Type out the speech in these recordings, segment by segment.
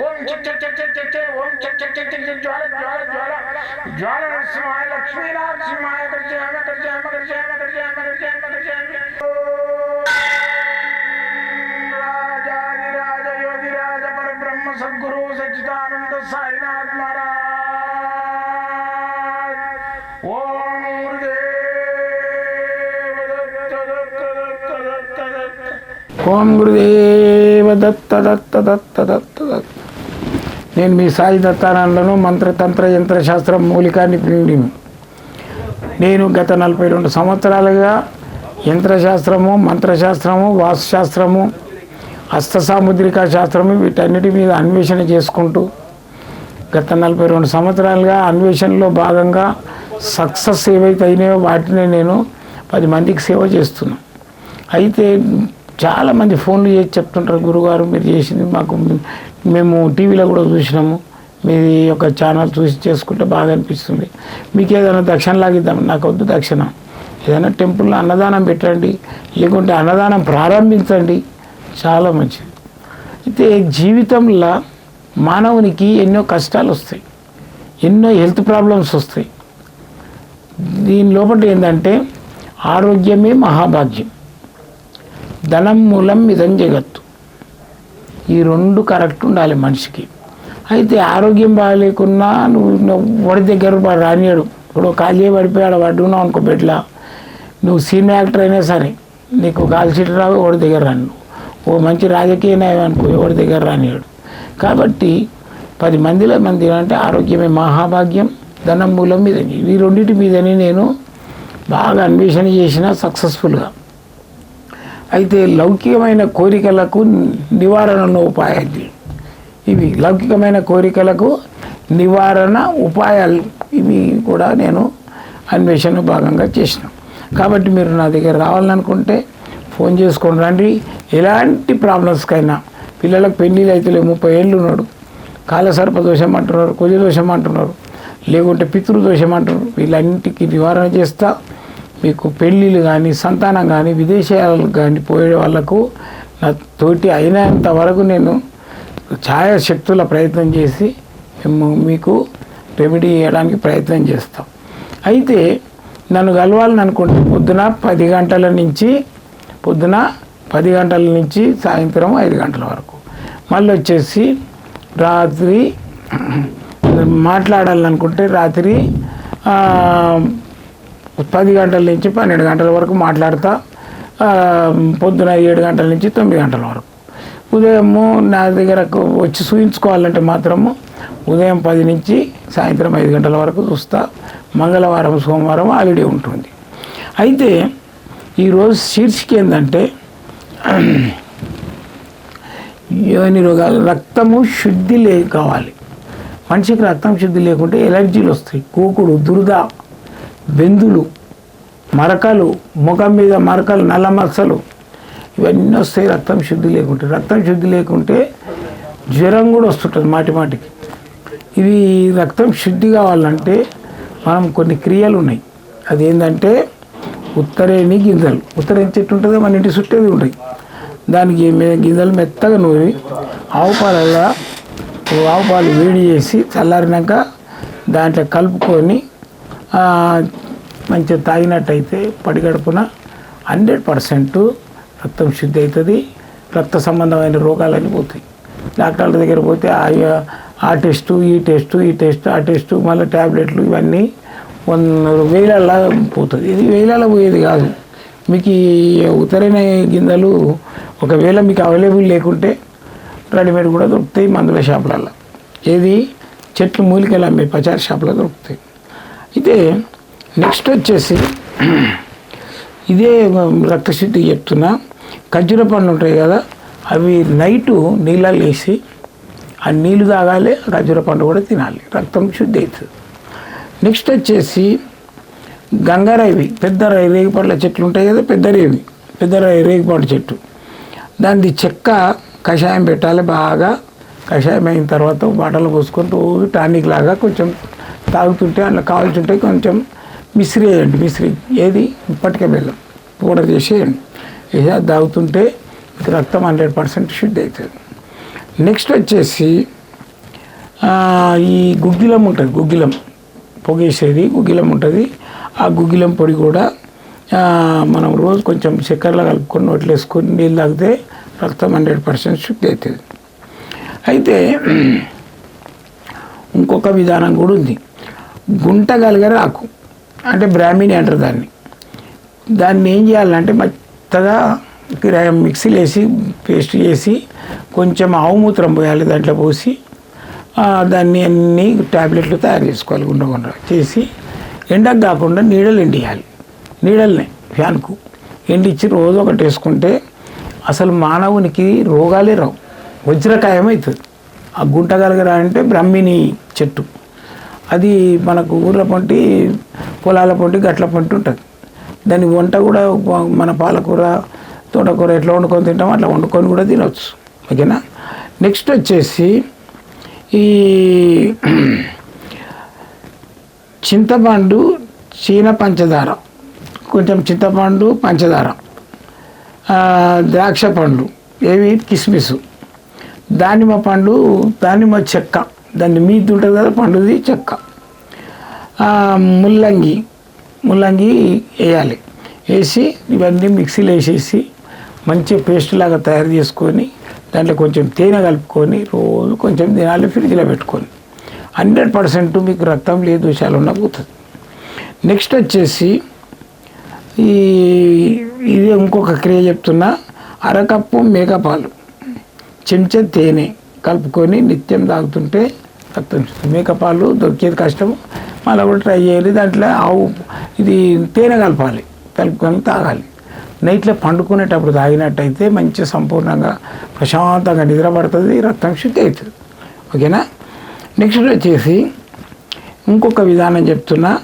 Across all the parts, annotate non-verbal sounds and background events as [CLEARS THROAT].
ఓం ఓం జ్వాల జ్వాల జ్వాల జ్వాల నరసింహాయ లక్ష్మీ నరసింహాయ గర్జయామ గర్జయామ రాజాది రాజ యోగి రాజ పరబ్రహ్మ సద్గురు సచ్చిదానంద సాయి ఓం గురుదేవ దత్త దత్త దత్త దత్త దత్త. నేను మీ సాయి దత్తానందను మంత్రతంత్ర యంత్రశాస్త్ర మూలికా నిపుణుడిని నేను గత నలభై రెండు సంవత్సరాలుగా యంత్రశాస్త్రము మంత్రశాస్త్రము వాస్తుశాస్త్రము హస్త సాముద్రిక శాస్త్రము వీటన్నిటి మీద అన్వేషణ చేసుకుంటూ గత నలభై రెండు సంవత్సరాలుగా అన్వేషణలో భాగంగా సక్సెస్ ఏవైతే అయినాయో వాటిని నేను పది మందికి సేవ చేస్తున్నాను అయితే చాలామంది ఫోన్లు చేసి చెప్తుంటారు గురుగారు మీరు చేసింది మాకు మేము టీవీలో కూడా చూసినాము. మీ యొక్క ఛానల్ చూసి చేసుకుంటే బాగా అనిపిస్తుంది. మీకు ఏదైనా దక్షిణ లాగిద్దాం నాకు వద్దు దక్షిణ. ఏదైనా టెంపుల్లో అన్నదానం పెట్టండి లేకుంటే అన్నదానం ప్రారంభించండి. చాలా మంచిది. అయితే జీవితంలో మానవునికి ఎన్నో కష్టాలు వస్తాయి ఎన్నో హెల్త్ ప్రాబ్లమ్స్ వస్తాయి. దీని లోపల ఏంటంటే ఆరోగ్యమే మహాభాగ్యం. ధనం మూలం ఇదం జగత్తు. ఈ రెండు కరెక్ట్ ఉండాలి మనిషికి. అయితే ఆరోగ్యం బాగాలేకున్నా నువ్వు వాడి దగ్గర వాడు రానియాడు. ఇప్పుడు ఖాళీ పడిపోయాడు పడ్డున్నావు అనుకో బెడ్లా. నువ్వు సినిమా యాక్టర్ అయినా సరే నీకు కాల్ సీట్ రావు వాడి దగ్గర రాను. ఓ మంచి రాజకీయ నాయం అనుకో ఎవరి దగ్గర రానియాడు. కాబట్టి పది మందిలో మంది అంటే ఆరోగ్యమే మహాభాగ్యం ధనం మూలం మీద ఈ రెండింటి మీదని నేను బాగా అన్వేషణ చేసిన సక్సెస్ఫుల్గా. అయితే లౌకికమైన కోరికలకు నివారణ ఉపాయాలు. ఇవి లౌకికమైన కోరికలకు నివారణ ఉపాయాలు. ఇవి కూడా నేను అన్వేషణ భాగంగా చేసిన. కాబట్టి మీరు నా దగ్గర రావాలనుకుంటే ఫోన్ చేసుకొని రండి. ఎలాంటి ప్రాబ్లమ్స్కైనా పిల్లలకు పెళ్ళిళ్ళు అయితే ముప్పై ఏళ్ళు ఉన్నాడు. కాలసర్ప దోషం అంటున్నారు కుజ దోషం అంటున్నారు. లేకుంటే పితృదోషం అంటున్నారు. వీళ్ళన్నిటికీ నివారణ చేస్తా. మీకు పెళ్ళిళ్ళు కానీ సంతానం కానీ విదేశాలకు కానీ పోయే వాళ్ళకు నా తోటి అయినంత వరకు నేను ఛాయాశక్తుల ప్రయత్నం చేసి మేము మీకు రెమెడీ చేయడానికి ప్రయత్నం చేస్తాం. అయితే నన్ను కలవాలని అనుకుంటే పొద్దున పది గంటల నుంచి పొద్దున పది గంటల నుంచి సాయంత్రం ఐదు గంటల వరకు. మళ్ళీ వచ్చేసి రాత్రి మాట్లాడాలనుకుంటే రాత్రి పది గంటల నుంచి పన్నెండు గంటల వరకు మాట్లాడతా పొద్దున ఏడు గంటల నుంచి తొమ్మిది గంటల వరకు. ఉదయము నా దగ్గరకు వచ్చి చూయించుకోవాలంటే మాత్రము ఉదయం పది నుంచి సాయంత్రం ఐదు గంటల వరకు చూస్తా. మంగళవారం సోమవారం హాలిడే ఉంటుంది. అయితే ఈరోజు శీర్షిక ఏంటంటే యోని రోగాలు? రక్తము శుద్ధి లే కావాలి. మనిషికి రక్తం శుద్ధి లేకుంటే ఎలర్జీలు వస్తాయి. కూకుడు దురద బెందులు మరకలు ముఖం మీద మరకలు నల్ల మరసలు ఇవన్నీ వస్తాయి రక్తం శుద్ధి లేకుంటే. రక్తం శుద్ధి లేకుంటే జ్వరం కూడా వస్తుంటుంది మాటి మాటికి. ఇవి రక్తం శుద్ధి కావాలంటే మనం కొన్ని క్రియలు ఉన్నాయి. అది ఏంటంటే ఉత్తరేణి గింజలు. ఉత్తరేణి చెట్టు ఉంటుంది? మన ఇంటి చుట్టేది ఉంటాయి. దానికి గింజలు మెత్తగా నూరి ఆవు పాలల్లో ఆవు పాలు వేడి చేసి చల్లారినాక దాంట్లో కలుపుకొని మంచిగా తాగినట్టయితే పడిగడుపున హండ్రెడ్ పర్సెంట్ రక్తం శుద్ధి అవుతుంది. రక్త సంబంధమైన రోగాలన్నీ పోతాయి. డాక్టర్ల దగ్గర పోతే ఆ- ఆ టెస్టు ఈ టెస్టు ఈ టెస్ట్ ఆ టెస్టు మళ్ళీ ట్యాబ్లెట్లు ఇవన్నీ వంద వేలలా పోతుంది. ఇది వేలలో పోయేది కాదు. మీకు ఉత్తరైన గింజలు ఒకవేళ మీకు అవైలబుల్ లేకుంటే రెడీమేడ్ కూడా దొరుకుతాయి మందుల షాపులలో ఏది? చెట్లు మూలికలు అమ్మే పచారీ షాపులో దొరుకుతాయి. అయితే నెక్స్ట్ వచ్చేసి ఇదే రక్తశుద్ధి చెప్తున్నా. ఖర్జూర పండ్లు ఉంటాయి కదా అవి నైటు నీళ్ళల్లో వేసి ఆ నీళ్ళు తాగాలి ఖర్జూర పండు కూడా తినాలి. రక్తం శుద్ధి అవుతుంది. నెక్స్ట్ వచ్చేసి గంగారావి పెద్ద రే- రేగిపండ్ల చెట్లు ఉంటాయి కదా పెద్ద రేవి పెద్ద రే- రేగిపండు చెట్టు. దాన్ని చెక్క కషాయం పెట్టాలి బాగా. కషాయం అయిన తర్వాత బాటలు పోసుకొని రోజు టానిక్ లాగా కొంచెం తాగుతుంటే అందులో కావాల్సింటే కొంచెం మిశ్రీ వేయండి మిశ్రీ ఏది? ఇప్పటికే బెల్లం. పౌడర్ చేసేయండి. ఏదో తాగుతుంటే రక్తం హండ్రెడ్ పర్సెంట్ శుద్ధి అవుతుంది. నెక్స్ట్ వచ్చేసి ఈ గుగ్గిలం ఉంటుంది గుగ్గిలం. పొగేసేది గుగ్గిలం ఉంటుంది. ఆ గుగ్గిలం పొడి కూడా మనం రోజు కొంచెం చక్కెరలో కలుపుకొని నోట్లు వేసుకొని నీళ్ళు తాగితే రక్తం హండ్రెడ్ పర్సెంట్ శుద్ధి అవుతుంది. అయితే ఇంకొక విధానం కూడా ఉంది. గుంట గలిగర ఆకు అంటే బ్రాహ్మిణి అంటారు దాన్ని. దాన్ని ఏం చేయాలంటే మెత్తగా మిక్సీలు మిక్సీలో వేసి పేస్ట్ చేసి కొంచెం ఆవు మూత్రం పోయాలి దాంట్లో పోసి దాన్ని అన్ని ట్యాబ్లెట్లు తయారు చేసుకోవాలి గుండగుండ చేసి ఎండకు కాకుండా నీడలు ఎండియాలి. నీడల్ని ఫ్యాన్కు. ఎండిచ్చి రోజు ఒకటి వేసుకుంటే అసలు మానవునికి రోగాలే రావు. వజ్రకాయం అవుతుంది ఆ గుంటగలగరా అంటే బ్రహ్మిణి చెట్టు. అది మనకు ఊర్ల పొంటి పొలాల పొంటి గట్ల పొంటి ఉంటుంది. దాని వంట కూడా మన పాలకూర తోటకూర ఎట్లా వండుకొని తింటామో అట్లా వండుకొని కూడా తినవచ్చు ఓకేనా? నెక్స్ట్ వచ్చేసి ఈ [CLEARS THROAT] చింతపండు చీన పంచదార. కొంచెం చింతపండు పంచదార. ద్రాక్ష పండ్లు ఏవి? కిస్మిస్. దానిమ్మ పండు దానిమ్మ చెక్క. దాన్ని మీది ఉంటుంది కదా పండుది చెక్క. ముల్లంగి ముల్లంగి వేయాలి. వేసి ఇవన్నీ మిక్సీలో వేసేసి మంచి పేస్ట్ లాగా తయారు చేసుకొని దాంట్లో కొంచెం తేనె కలుపుకొని రోజు కొంచెం తినాలి ఫ్రిడ్జ్లో పెట్టుకొని. హండ్రెడ్ పర్సెంట్ మీకు రక్తం లేదు దోషాలు ఉన్న పోతుంది. నెక్స్ట్ వచ్చేసి ఈ ఇది ఇంకొక క్రియ చెప్తున్నా అరకప్పు మేకపాలు చెంచా తేనె. కలుపుకొని నిత్యం తాగుతుంటే రక్తం మేకపాలు దొరికేది కష్టం. మళ్ళీ కూడా ట్రై చేయాలి. దాంట్లో ఆవు ఇది తేనె కలపాలి. కలుపుకొని తాగాలి. నైట్లో పండుకునేటప్పుడు తాగినట్టయితే మంచి సంపూర్ణంగా ప్రశాంతంగా నిద్ర పడుతుంది రక్తం శుద్ధి అవుతుంది. ఓకేనా? నెక్స్ట్ వచ్చేసి ఇంకొక విధానం చెప్తున్నా.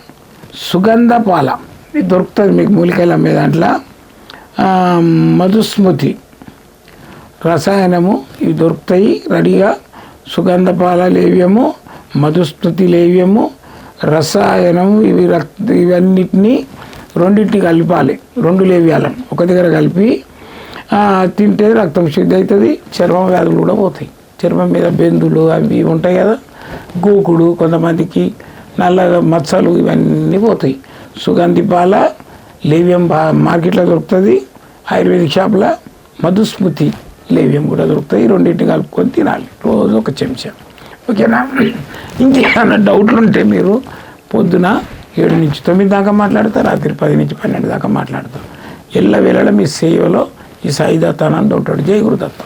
సుగంధ పాల. ఇది దొరుకుతుంది మీకు మూలికలు అమ్మే దాంట్లో. మధుస్మృతి. రసాయనము ఇవి దొరుకుతాయి. రెడీగా సుగంధ పాల లేవ్యము మధుస్మృతి లేవ్యము రసాయనము ఇవి రక్త ఇవన్నిటిని రెండింటిని కలపాలి. రెండు లేవ్యాలను ఒక దగ్గర కలిపి తింటే రక్తం శుద్ధి అవుతుంది చర్మం వ్యాధులు కూడా పోతాయి. చర్మం మీద బెందులు అవి ఇవి ఉంటాయి కదా గోకుడు కొంతమందికి నల్ల మచ్చలు ఇవన్నీ పోతాయి. సుగంధి పాల లేవ్యం బా మార్కెట్లో దొరుకుతుంది ఆయుర్వేదిక్ షాప్లో మధుస్మృతి లేవ్యం కూడా దొరుకుతాయి. రెండింటిని కలుపుకొని తినాలి. రోజు ఒక చెంచా. ఓకేనా? ఇంకేమైనా డౌట్లు ఉంటే మీరు పొద్దున ఏడు నుంచి తొమ్మిది దాకా మాట్లాడతారు రాత్రి పది నుంచి పన్నెండు దాకా మాట్లాడతారు. ఎల్ల వేళ మీ సేవలో ఈ సాయిదత్తానంద ఉంటాడు. జై గురుదత్తం.